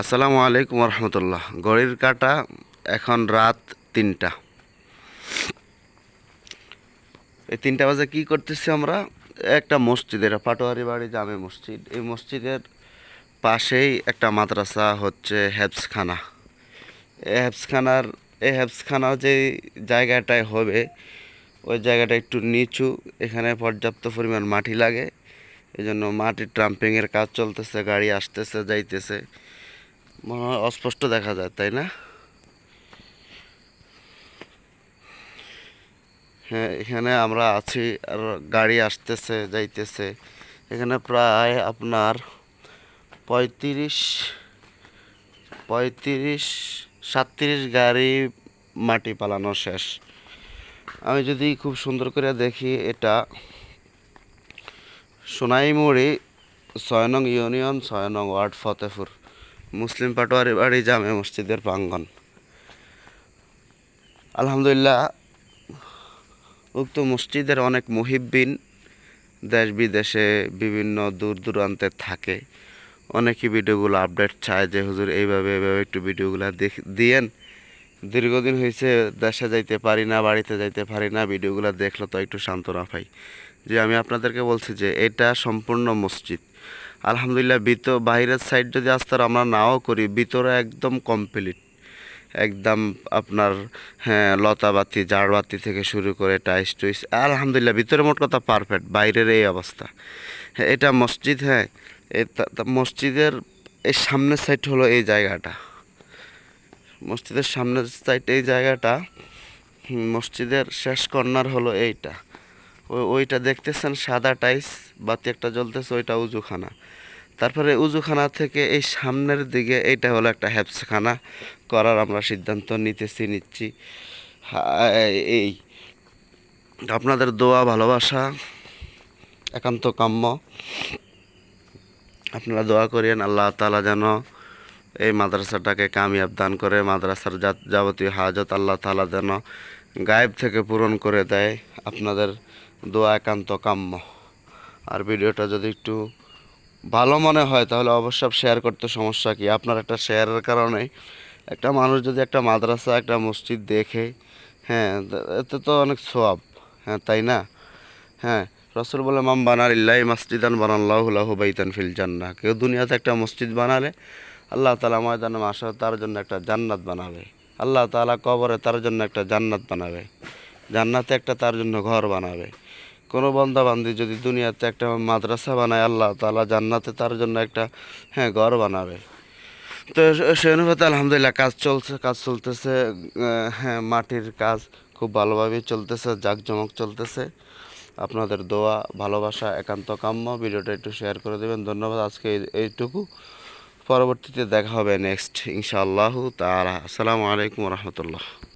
আসসালামু আলাইকুম রহমতুল্লাহ ঘড়ির কাটা এখন রাত তিনটা। এই তিনটা বাজে কি করতেছি আমরা? একটা মসজিদ এটা পাটোয়ারি বাড়ি, জামে মসজিদ। এই মসজিদের পাশেই একটা মাদ্রাসা হচ্ছে হেফসখানা এই হেফসখানার এই হেফসখানা যে জায়গাটায় হবে, ওই জায়গাটা একটু নিচু। এখানে পর্যাপ্ত পরিমাণ মাটি লাগে। এই জন্য মাটির ট্রাম্পিংয়ের কাজ চলতেছে, গাড়ি আসতেছে, যাইতেছে। মনে হয় অস্পষ্ট দেখা যায়, তাই না? হ্যাঁ এখানে আমরা আছি আর গাড়ি আসতেছে, যাইতেছে। এখানে প্রায় আপনার পঁয়ত্রিশ পঁয়ত্রিশ, সাতত্রিশ গাড়ি মাটি পালানো শেষ। আমি যদি খুব সুন্দর করে দেখি এটা, সোনাইমুড়ি, ছয় নং ইউনিয়ন, ছয় নং ওয়ার্ড ফতেপুর মুসলিম পাটোয়ারি বাড়ি জামে মসজিদের প্রাঙ্গন আলহামদুলিল্লাহ, উক্ত মসজিদের অনেক মুহিব্বিন দেশ বিদেশে বিভিন্ন দূর দূরান্তে থাকে। অনেকেই ভিডিওগুলো আপডেট চায় যে, হুজুর, এইভাবে এইভাবে একটু ভিডিওগুলো দিয়েন। দীর্ঘদিন হয়েছে, দেশে যাইতে পারি না, বাড়িতে যাইতে পারি না, ভিডিওগুলো দেখলে তো একটু সান্ত্বনা পাই। যে আমি আপনাদেরকে বলছি যে এটা সম্পূর্ণ মসজিদ। আলহামদুলিল্লাহ ভিতর বাইরের সাইড যদি আস্তার আমরা নাও করি, ভিতরে একদম কমপ্লিট একদম আপনার হ্যাঁ লতাবাতি জাড়বাতি থেকে শুরু করে টাইস টুইস আলহামদুলিল্লাহ, ভিতরে মোট কথা পারফেক্ট বাইরের এই অবস্থা। হ্যাঁ এটা মসজিদ হ্যাঁ মসজিদের এই সামনের সাইড হলো এই জায়গাটা। মসজিদের সামনের সাইড এই জায়গাটা মসজিদের শেষ কর্নার হলো এইটা। ওইটা দেখতেছেন, সাদা টাইস বাতি একটা জ্বলতেছে, ওইটা উজুখানা। তারপরে উজুখানা থেকে এই সামনের দিকে এইটা হলো একটা হ্যাপসখানা করার আমরা সিদ্ধান্ত নিতেছি, নিচ্ছি। এই আপনাদের দোয়া, ভালোবাসা, একান্ত কাম্য। আপনারা দোয়া করিয়েন, আল্লাহ তালা যেন এই মাদ্রাসাটাকে কামিয়াব দান করে, মাদ্রাসার যাবতীয় হাজত আল্লাহ তালা যেন গায়েব থেকে পূরণ করে দেয়। আপনাদের দোয়া একান্ত কাম্য। আর ভিডিওটা যদি একটু ভালো মনে হয়, তাহলে অবশ্যই শেয়ার করতে সমস্যা কি? আপনার একটা শেয়ারের কারণে একটা মানুষ যদি একটা মাদ্রাসা, একটা মসজিদ দেখে হ্যাঁ এতে তো অনেক সোয়াব হ্যাঁ তাই না? হ্যাঁ রসুল বলে মাম বানার ইল্লাই মসজিদান বানাল্লাহুল্লাহু বাইতান ফিল জান্নাহ। কেউ দুনিয়াতে একটা মসজিদ বানালে, আল্লাহ তালা ময়দানে মাসা তার জন্য একটা জান্নাত বানাবে। আল্লাহ তালা কবরে তার জন্য একটা জান্নাত বানাবে। জান্নাতে একটা তার জন্য ঘর বানাবে। কোনো বান্ধি যদি দুনিয়াতে একটা মাদ্রাসা বানায়, আল্লাহ তালা জান্নাতে তার জন্য একটা হ্যাঁ ঘর বানাবে। তো সে- অনুপাতে আলহামদুলিল্লাহ কাজ চলছে, কাজ চলতেছে হ্যাঁ মাটির কাজ খুব ভালোভাবেই চলতেছে, জাঁকজমক চলতেছে। আপনাদের দোয়া, ভালোবাসা, একান্ত কাম্য, ভিডিওটা একটু শেয়ার করে দেবেন। ধন্যবাদ, আজকে এই- এইটুকু। পরবর্তীতে দেখা হবে নেক্সট ইনশাআল্লাহ তাআলা। আসসালামু আলাইকুম রহমতুল্লাহ।